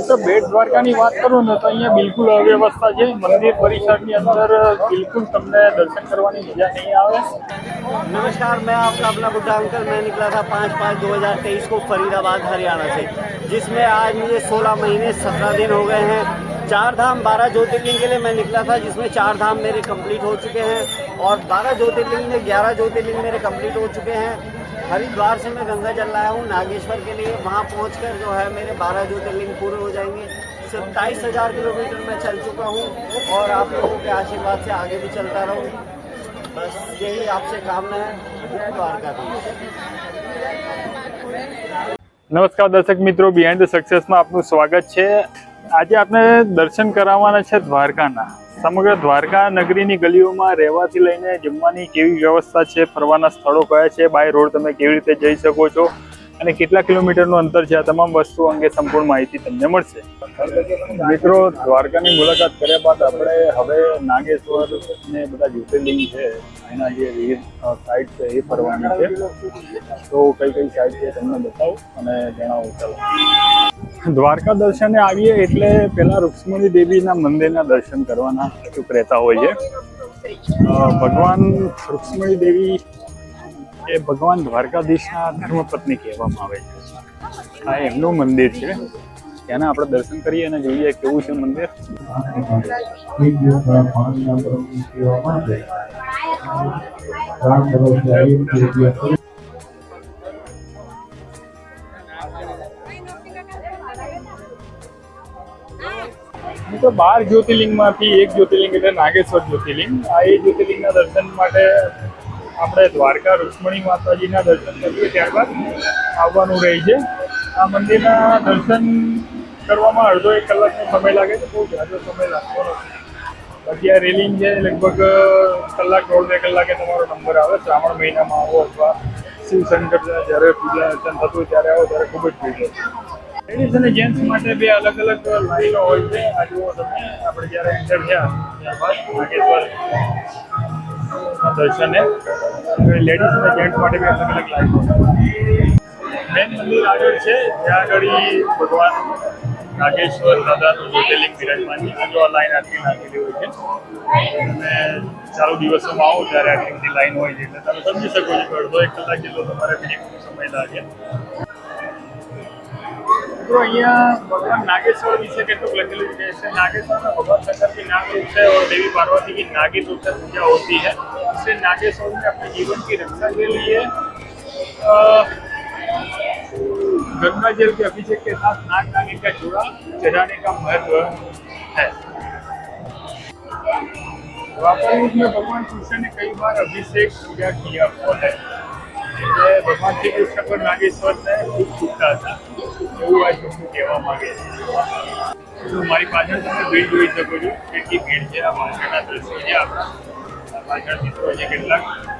તો બેટ દ્વારકાની વાત કરું ને તો અહીંયા બિલકુલ અવ્યવસ્થા છે મંદિર પરિસરની અંદર બિલકુલ તમને દર્શન કરવાની મજા નહીં આવે नमस्कार मैं आपका अपना बुड्ढा अंकल मैं निकला था पाँच पाँच दो हज़ार तेईस को फरीदाबाद हरियाणा से जिसमें आज मुझे सोलह महीने सत्रह दिन हो गए हैं चार धाम बारह ज्योतिर्लिंग के लिए मैं निकला था जिसमें चार धाम मेरे कंप्लीट हो चुके हैं और बारह ज्योतिर्लिंग में ग्यारह ज्योतिर्लिंग मेरे कंप्लीट हो चुके हैं हरिद्वार से मैं गंगा जल लाया हूँ नागेश्वर के लिए वहाँ पहुँच जो है मेरे बारह ज्योतिर्लिंग पूरे हो जाएंगे सत्ताईस हजार किलोमीटर मैं चल चुका हूँ और आप लोगों के आशीर्वाद से आगे भी चलता रहूँ बस यही आपसे कामना है जय द्वारकाधीश નમસ્કાર દર્શક મિત્રો બિહાઇન્ડ ધ સક્સેસમાં આપનું સ્વાગત છે આજે આપણે દર્શન કરાવવાના છે દ્વારકાના. સમગ્ર દ્વારકા નગરીની ગલીઓમાં રહેવાથી લઈને જમવાની કેવી વ્યવસ્થા છે, ફરવાના સ્થળો કયા છે બાય રોડ તમે કેવી રીતે જઈ શકો છો અને કેટલા કિલોમીટરનું અંતર છે, આ તમામ વસ્તુઓ અંગે સંપૂર્ણ માહિતી તમને મળશે. મિત્રો, દ્વારકાની મુલાકાત કર્યા બાદ આપણે હવે નાગેશ્વર ને બધા જ્યોતિર્લિંગ છે એના જે સાઇટ છે, એ ફરવાની છે. તો કઈ કઈ સાઇટ છે તમને બતાવો અને જણાવો ચાલો. દ્વારકા દર્શને આવીએ એટલે પહેલાં રૂક્ષ્મણી દેવીના મંદિરના દર્શન કરવાના ચૂક રહેતા હોય છે ભગવાન રૂક્ષ્મણી દેવી એ ભગવાન દ્વારકાધીશના ધર્મપત્ની કહેવામાં આવે છે. આ એમનું મંદિર છે. ત્યાંના આપણે દર્શન કરીએ અને જોઈએ કેવું છે મંદિર. તો બાર જ્યોતિર્લિંગમાંથી એક જ્યોતિર્લિંગ એટલે નાગેશ્વર જ્યોતિર્લિંગ. આ એ જ્યોતિર્લિંગના દર્શન માટે આપણે દ્વારકા રૂક્ષ્મણી માતાજીના દર્શન કરીએ ત્યારબાદ આવવાનું રહે છે. આ મંદિરના દર્શન કરવામાં અડધો એક કલાકનો સમય લાગે છે. બહુ જાજો સમય લાગતો નથી બાકી આ રેલિંગ છે, લગભગ કલાક, દોઢ, બે કલાકે તમારો નંબર આવે, શ્રાવણ મહિનામાં આવો અથવા શિવશંકર જ્યારે પૂજા અર્ચન થતું ત્યારે આવો, ત્યારે ખૂબ જ ભીડ હોય. લેડીઝ અને જેન્ટ્સ માટે બે અલગ અલગ લાઈનો હોય છે. આ જુઓ તમે, આપણે જ્યારે એન્ટર થયા, ત્યારબાદ નાગેશ્વર દર્શને. લેડીઝ અને જેન્ટ્સ માટે બે અલગ અલગ લાઈનો. મેન મંદિર આગળ છે, ત્યાં આગળ ભગવાન નાગેશ્વર દાદાનું જ્યોતિર્લિંગ બિરાજમાન છે જો આ લાઈન આટલી નાખેલી હોય છે અને ચાલુ દિવસોમાં આવો ત્યારે આટલી બધી લાઈન હોય છે એટલે તમે સમજી શકો છો કે અડધો એક કલાક જેટલો તમારે મિનિમમ સમય લાગે મિત્રો અહીંયા ભગવાન નાગેશ્વર વિશે કેટલુંક લખેલું છે जैसे नागेश्वर में भगवान शंकर की नाग रूप से और देवी पार्वती की नागी रूप से पूजा होती है इससे नागेश्वर ने अपने जीवन की रक्षा के लिए अ, गंगा जल के अभिषेक के साथ नाग नागिन का जोड़ा चढ़ाने का महत्व है द्वापर युग में भगवान कृष्ण ने कई बार अभिषेक पूजा किया हुआ है એટલે ભગવાન શ્રી કૃષ્ણ પર નાગેશ્વરને ખૂબ પૂછતા હતા એવું આ જોખું કહેવા માંગે છે તો મારી પાછળ તમે ભીડ જોઈ શકો છો કેટલી ભીડ છે આ પાછળના દ્રશ્યો છે આપણા આ પાછળ મિત્રો છે કેટલાક આ આ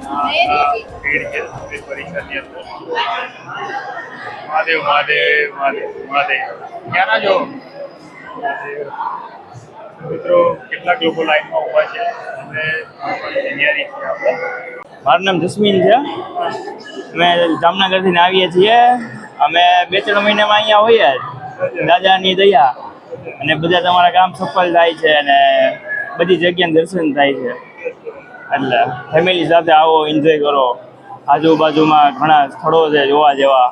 મારું નામ જસ્મીન છે. અમે જામનગરથી આવીએ છીએ. અમે બે ત્રણ મહિનામાં અહીંયા હોઈએ. જ દાદાની દયા. અને બધા તમારા કામ સફળ થાય છે અને બધી જગ્યાએ દર્શન થાય છે. એટલે ફેમિલી સાથે આવો એન્જોય કરો. આજુબાજુમાં ઘણા સ્થળો છે, જોવા જેવા.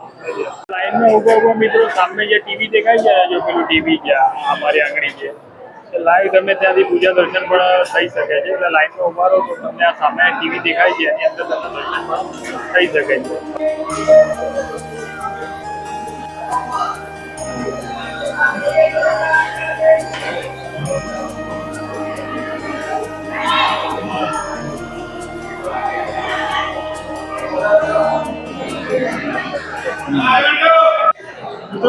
લાઈનમાં ઊભો ઊભો મિત્રો, સામે જે ટીવી દેખાય છે, જો પેલું ટીવી છે અમારી આંગળી છે. લાઈવ તમે ત્યાંથી પૂજા દર્શન પણ થઈ શકે છે. એટલે લાઈનમાં ઊભા રહો તો તમને આ સામે ટીવી દેખાય છે, એની અંદર તમને દર્શન પણ થઈ શકે છે.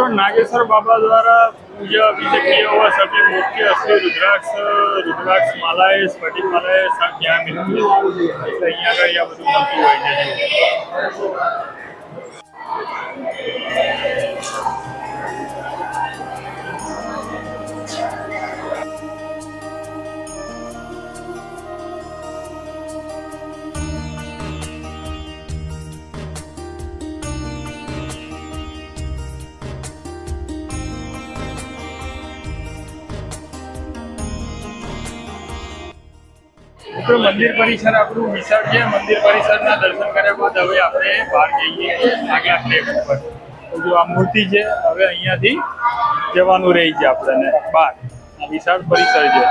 મિત્રો, નાગેશ્વર બાબા દ્વારા પૂજા વિજયી હોવા મુખ્ય મૂર્તિ હશે રુદ્રાક્ષ રુદ્રાક્ષ માલાએ, સ્ફટિક માલાએ ત્યાં મિલતી અહીંયા આગળ બધું મળતું હોય છે. મિત્રો મંદિર પરિસર આપણું વિશાળ છે. મંદિર પરિસરના દર્શન કર્યા બાદ હવે આપણે બહાર જઈએ આગલા સ્ટેપ જો આ મૂર્તિ છે, હવે અહીંયાથી જવાનું રહી છે આપણને બહાર. વિશાળ પરિસર છે.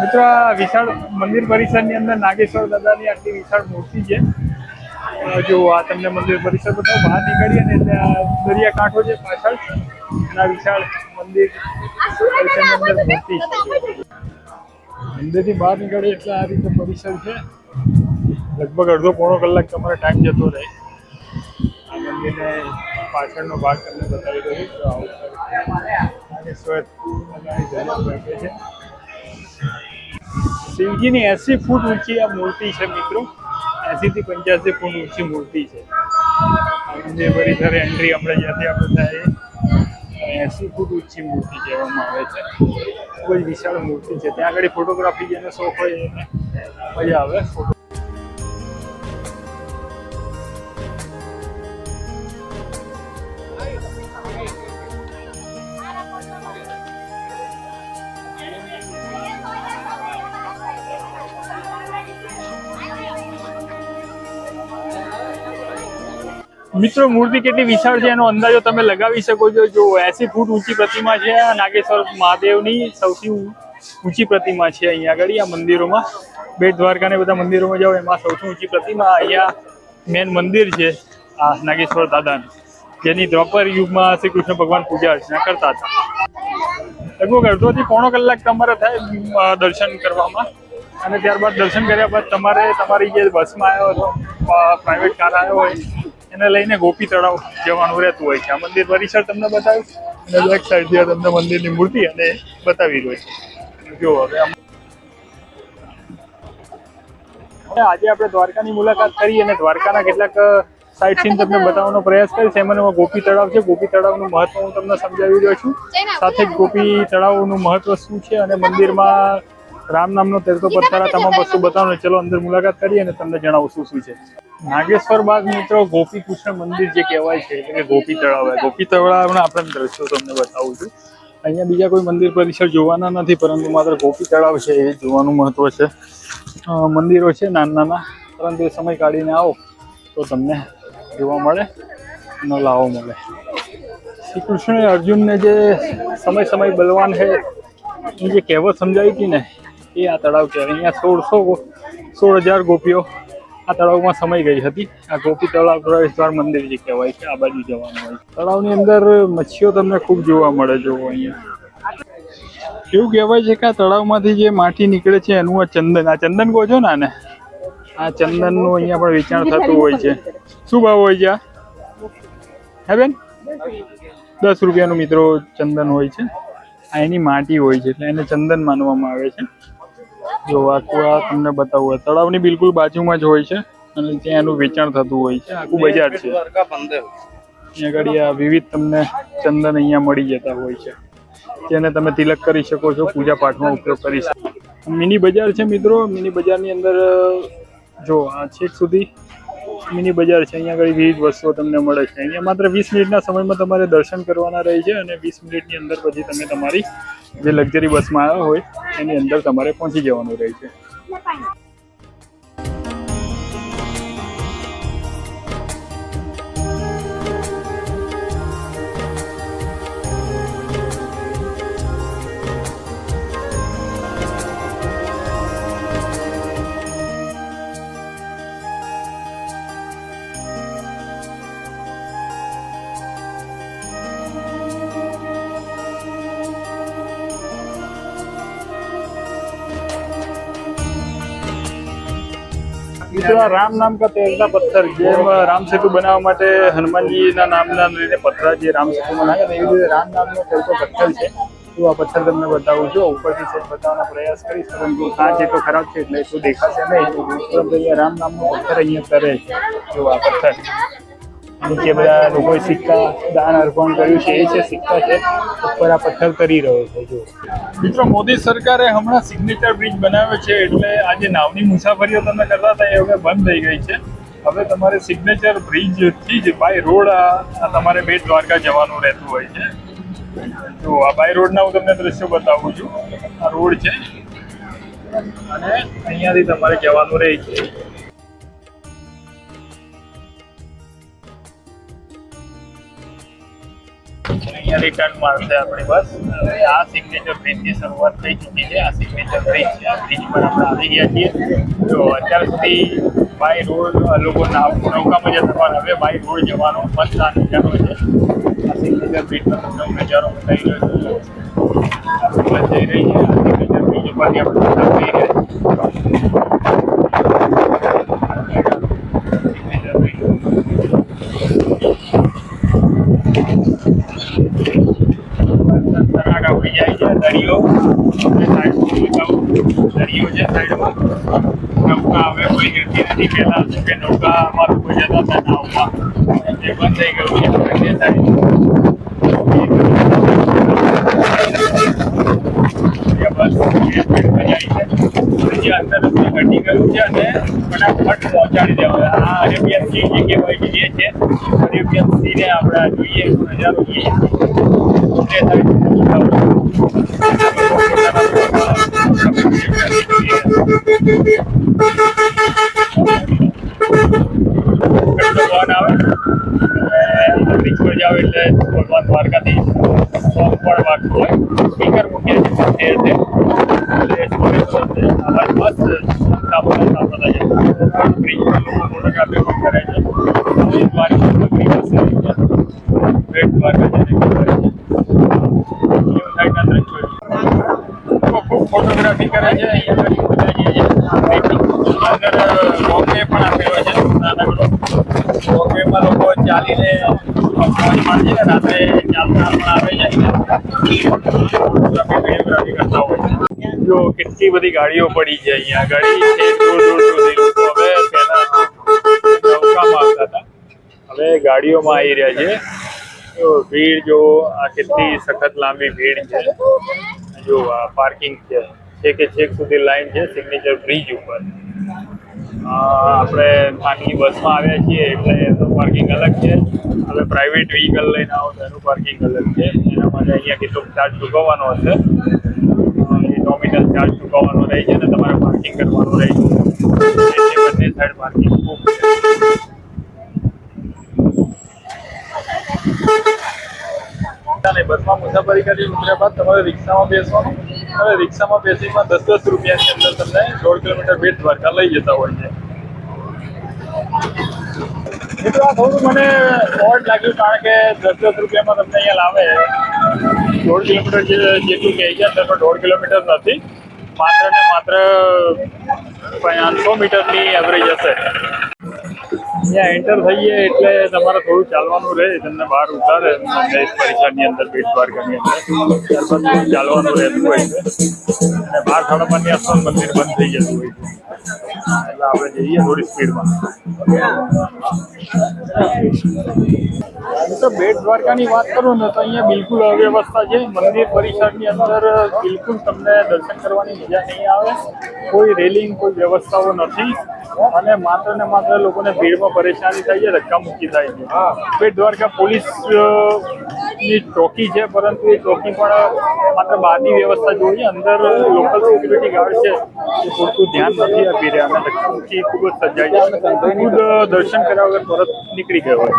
મિત્રો, આ વિશાળ મંદિર પરિસરની અંદર નાગેશ્વર દાદાની આટલી વિશાળ મૂર્તિ છે. જો આ તમને મંદિર પરિસર બધા બહાર નીકળીએ ને એટલે આ દરિયાકાંઠો છે પાછળ. અને આ વિશાળ મંદિર પરિસરની અંદર મૂર્તિ છે. અંદરથી બહાર નીકળીએ એટલે આ રીતે પરિસર છે. લગભગ અડધો પોણો કલાક તમારો ટાઈમ જતો રહે. આ મંદિરને પાછળનો ભાગ તમને બતાવી દઉં. તો આવું દાદાની છે. શિવજીની એસી ફૂટ ઊંચી આ મૂર્તિ છે મિત્રો. એસીથી પંચ્યાસી ફૂટ ઊંચી મૂર્તિ છે. મંદિર પરિસરે એન્ટ્રી આપણે જ્યાંથી આપણે થાય એસી ફૂટ ઊંચી મૂર્તિ કહેવામાં આવે છે. ખૂબ જ વિશાળ મૂર્તિ છે. ત્યાં આગળ ફોટોગ્રાફી જેનો શોખ હોય એને મજા આવે. ફોટો મિત્રો, મૂર્તિ કેટલી વિશાળ છે, એનો અંદાજો તમે લગાવી શકો છો. જો એસી ફૂટ ઊંચી પ્રતિમા છે નાગેશ્વર મહાદેવની સૌથી ઊંચી પ્રતિમા છે અહીંયા આગળ, આ મંદિરોમાં. બેટ દ્વારકા ને બધા મંદિરોમાં જાઓ, એમાં સૌથી ઊંચી પ્રતિમા અહીંયા મેન મંદિર છે, આ નાગેશ્વર દાદાનું, જેની દ્વાપર યુગમાં શ્રી કૃષ્ણ ભગવાન પૂજા અર્ચના કરતા હતા. લગભગ અડધોથી પોણો કલાક તમારે થાય દર્શન કરવામાં. અને ત્યારબાદ દર્શન કર્યા બાદ તમારે તમારી જે બસમાં આવ્યો હતો પ્રાઇવેટ કાર આવ્યો હોય એને લઈને ગોપી તળાવ જવાનું રહેતું હોય છે. આ મંદિર પરિસર તમને બતાવ્યું. અને બેક સાઈડથી આ તમને મંદિરની મૂર્તિ અને બતાવી રહ્યો છે. જો હવે આજે આપણે દ્વારકાની મુલાકાત કરી અને દ્વારકાના કેટલાક સાઇટ સીન તમને બતાવવાનો પ્રયાસ કરીશ. એમાં ગોપી તળાવ છે. ગોપી તળાવનું મહત્વ હું તમને સમજાવી રહ્યો છું. સાથે જ ગોપી તળાવનું મહત્વ શું છે અને મંદિરમાં રામ નામનો તેરતો પથ્થર તમામ વસ્તુ બતાવવાનું ચલો અંદર મુલાકાત કરીએ અને તમને જણાવું શું શું છે. નાગેશ્વર બાદ મિત્રો ગોપી કૃષ્ણ મંદિર જે કહેવાય છે એટલે કે ગોપી તળાવ. ગોપી તળાવના આપણે દ્રશ્યો તમને બતાવું છું. અહીંયા બીજા કોઈ મંદિર પરિસર જોવાના નથી, પરંતુ માત્ર ગોપી તળાવ છે, એ જોવાનું મહત્વ છે. મંદિરો છે નાના નાના. પરંતુ એ સમય કાઢીને આવો, તો તમને જોવા મળે, નો લાવો મળે. શ્રી કૃષ્ણે અર્જુનને જે સમય સમય બલવાન છે એ જે કહેવત સમજાવી હતી ને, એ આ તળાવ છે અહીંયા સોળસો સોળ હજાર ગોપીઓ આ તળાવમાં સમાઈ ગઈ હતી. આ ગોપી તળાવ પ્રવેશદ્વાર મંદિર જે કહેવાય છે, આ બાજુ જવાનું હોય તળાવની અંદર મચ્છીઓ તમને ખૂબ જોવા મળે જોવો અહીંયા. એવું કહેવાય છે કે આ તળાવમાંથી જે માટી નીકળે છે, એનું આ ચંદન. આ ચંદન કહો છો ને આને? આ ચંદનનું અહીંયા પણ વેચાણ થતું હોય છે. શું ભાવ હોય છે આ? હે બેન? દસ રૂપિયાનું મિત્રો ચંદન હોય છે. આ એની માટી હોય છે, એટલે એને ચંદન માનવામાં આવે છે. જો આખું આ તમને બતાવું તળાવની બિલકુલ બાજુમાં જ હોય છે અને ત્યાં એનું વેચાણ થતું હોય છે. આખું બજાર છે. અહીંયા આગળ આ વિવિધ તમને ચંદન અહીંયા મળી જતા હોય છે. જેને તમે તિલક કરી શકો છો પૂજા પાઠમાં ઉપયોગ કરી શકો મિની બજાર છે મિત્રો. મિની બજારની અંદર જો આ છેક સુધી મિની બજાર છે. અહીંયા આગળ વિવિધ વસ્તુઓ તમને મળે છે. અહીંયા માત્ર વીસ મિનિટના સમયમાં તમારે દર્શન કરવાના રહે છે અને વીસ મિનિટની અંદર પછી તમે તમારી જે લક્ઝરી બસમાં આવ્યા હોય, એની અંદર તમારે પહોંચી જવાનું રહે છે. મિત્રો રામ નામ કા તેલના પથ્થર, જેમ રામ સેતુ બનાવવા માટે હનુમાનજીના નામના લઈને પથ્થર, જે રામ સેતુમાં નાખે એવી રીતે રામ નામનો તેરતો પથ્થર છે હું આ પથ્થર તમને બતાવું છું. ઉપરથી સેટ બતાવવાનો પ્રયાસ કરીશ, પરંતુ કાચ એટલો ખરાબ છે, એટલે શું દેખાશે નહીં. રામ નામનો પથ્થર અહીંયા કરે છે. જો આ પથ્થર. નીચે બધા લોકોએ સિક્કા દાન અર્પણ કર્યું છે, એ છે સિક્કા છે, ઉપર આ પથ્થર કરી રહ્યો છે, જો. મિત્રો, મોદી સરકારે હમણાં સિગ્નેચર બ્રિજ બનાવ્યો છે, એટલે આજે નાવની મુસાફરીઓ તમે કરતા હતા, એ હવે બંધ થઈ ગઈ છે. હવે તમારે સિગ્નેચર બ્રિજથી જ બાય રોડ આ તમારે બેટ દ્વારકા જવાનું રહેતું હોય છે. જો આ બાય રોડના હું તમને દ્રશ્યો બતાવું છું. આ રોડ છે. અને અહીંયાથી તમારે જવાનું રહે છે. અહીંયાથી રિટર્ન મારશે આપણી બસ. હવે આ સિગ્નેચર બ્રિજની શરૂઆત થઈ ચૂકી છે. આ સિગ્નેચર બ્રિજ આ બ્રિજ પર આપણે આવી ગયા છીએ. તો અત્યાર સુધી બાય રોડ લોકો નાવ નૌકામાં જતા પણ હવે બાય રોડ જવાનો મસ્ત આ નજારો છે. આ સિગ્નેચર બ્રિજનો તમને નજારો બતાવી રહ્યો છું. જઈ રહી છે. આ સિગ્નેચર બ્રિજ ઉપરથી આપણે થઈ રહ્યા છીએ સિગ્નેચર બ્રિજ તરાગ આપણી જાય છે દરિયો આપણે સાઈડ દરિયો છે સાઈડમાં નૌકા હવે કોઈ જતી નથી પહેલા તો કે નૌકામાં લોકો જતા હતા નાવમાં એ બંધ થઈ ગયું છે આપણે તે સાઈડ બસ એ સ્પીડમાં જાય છે જે અંદર રસ્તો ઘટી ગયું છે અને ફટાફટ પહોંચાડી દેવા આ અરેબિયન સી જે કહેવાય છે એ છે અરેબિયન સીને આપણે આ જોઈએ નજારો જોઈએ ハハハハ! ફોટોગ્રાફી કરે છે ચાલીને રાત્રે ચાલતા આવે છે. કેટલી બધી ગાડીઓ પડી છે અહીંયા ગાડી દૂર દૂર હવે પહેલા ગાડીઓમાં આવી રહ્યા છે. જો ભીડ, જો આ કેટલી સખત લાંબી ભીડ છે. જો આ પાર્કિંગ છે. છેકે છેક સુધી લાઈન છે સિગ્નેચર બ્રિજ ઉપર. આપણે ખાનગી બસમાં આવ્યા છીએ, એટલે એનું પાર્કિંગ અલગ છે. હવે પ્રાઇવેટ વ્હીકલ લઈને આવો તો એનું પાર્કિંગ અલગ છે. એના માટે અહીંયા કેટલોક ચાર્જ ચૂકવવાનો હશે. એ નોમિનલ ચાર્જ ચૂકવવાનો રહે છે અને તમારે પાર્કિંગ કરવાનું રહે છે. બંને સાઈડ પાર્કિંગ બુક છે. બસમાં મુસાફરી કરી ઉતર્યા બાદ તમારે રિક્ષામાં બેસવાનું? અને રિક્ષામાં બેસીમાં દસ દસ રૂપિયાની અંદર તમને દોઢ કિલોમીટર બેટ દ્વારકા લઈ જતા હોય છે. મિત્રો, આ થોડું મને ઓડ લાગ્યું કારણ કે દસ દસ રૂપિયામાં તમને અહીંયા લાવે. દોઢ કિલોમીટર જેટલું કહે છે તેમાં દોઢ કિલોમીટર નથી. માત્ર ને માત્ર પાંચસો મીટરની એવરેજ હશે. અહીંયા એન્ટર થઈએ એટલે તમારે થોડું ચાલવાનું રહે તમને બહાર ઉતારે દેશ પરીક્ષાની અંદર બેટ દ્વારકાની અંદર ત્યારબાદ ચાલવાનું રહેતું હોય છે. અને બાર સાડા પાંચની આસપાસ મંદિર બંધ થઈ જતું હોય છે. એટલે આપણે જઈએ થોડી સ્પીડમાં. તો બેટ દ્વારકાની વાત કરું ને તો અહીંયા બિલકુલ અવ્યવસ્થા છે. મંદિર પરિસરની અંદર બિલકુલ તમને દર્શન કરવાની મજા નહીં આવે. કોઈ રેલિંગ કોઈ વ્યવસ્થાઓ નથી. અને માત્ર ને માત્ર લોકોને ભીડમાં પરેશાની થાય છે ધક્કા મૂકી થાય છે. બેટ દ્વારકા પોલીસ અ, ની ચોકી છે પરંતુ એ ચોકી પણ માત્ર બહારની વ્યવસ્થા જોઈએ અંદર લોકલ સિક્યુરિટી ગાર્ડ છે. એ પૂરતું ધ્યાન નથી આપી રહ્યા. અને દક્ષિણથી ખૂબ જ સર્જાય છે. ખુદ દર્શન કર્યા વગર પરત નીકળી ગયો હોય.